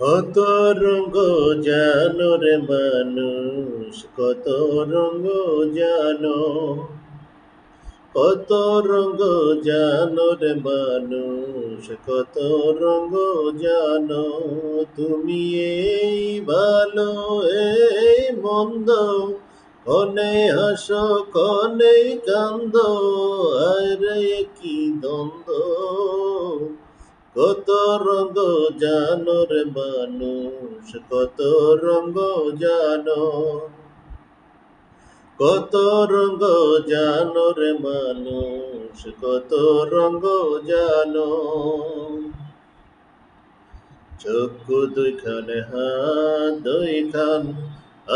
কত রঙ্গ জানো রে মানুষ, কত রঙ্গ জানো? কত রঙ্গ জানো রে মানুষ, কত রঙ্গ জানো? তুমি এই ভালো, এই মন্দ, কনে হাসো, কনে কান্দ, আরে কি দ্বন্দ্ব? কত রঙ্গ জানো রে মানুষ, কত রঙ্গ জানো। কত রঙ্গ জানো রে মানুষ, কত রঙ্গ জানো। চক্ষু দুইখানে, হাত দুইখান,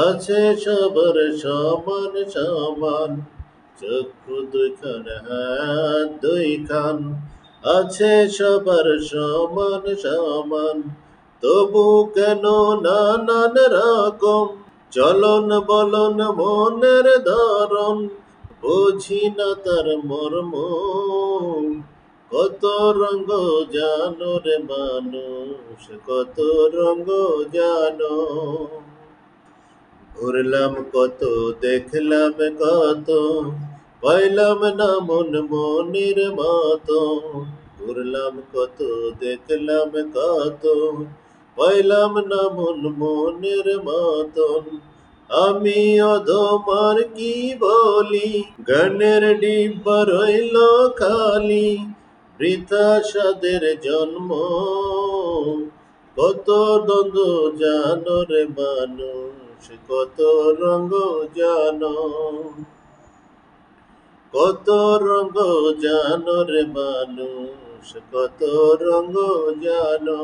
আছে সবার সমান সমান। চক্ষু দুইখানে, হাত দুইখান আছে সবার সমান সমান। তবু কেন নানান রকম? চলন বলন মনের ধরন, বুঝি না তার মর্ম। কত রঙ্গ জানো রে মানুষ, কত রঙ্গ জানো। ঘুরলাম কত, দেখলাম কত পাইলাম না মন মনের মতো, ঘুরলাম কত, দেখলাম কত, পাইলাম না মন মনের মতন আমি অধমার কি বলি, গানের ডিব্বা রইল খালি বৃথা সাদের জন্ম। কত দ্বন্দ্ব জানো রে মানুষ, কত রঙ জানো। কত রঙ্গ জানো রে মানুষ কত রঙ্গ জানো।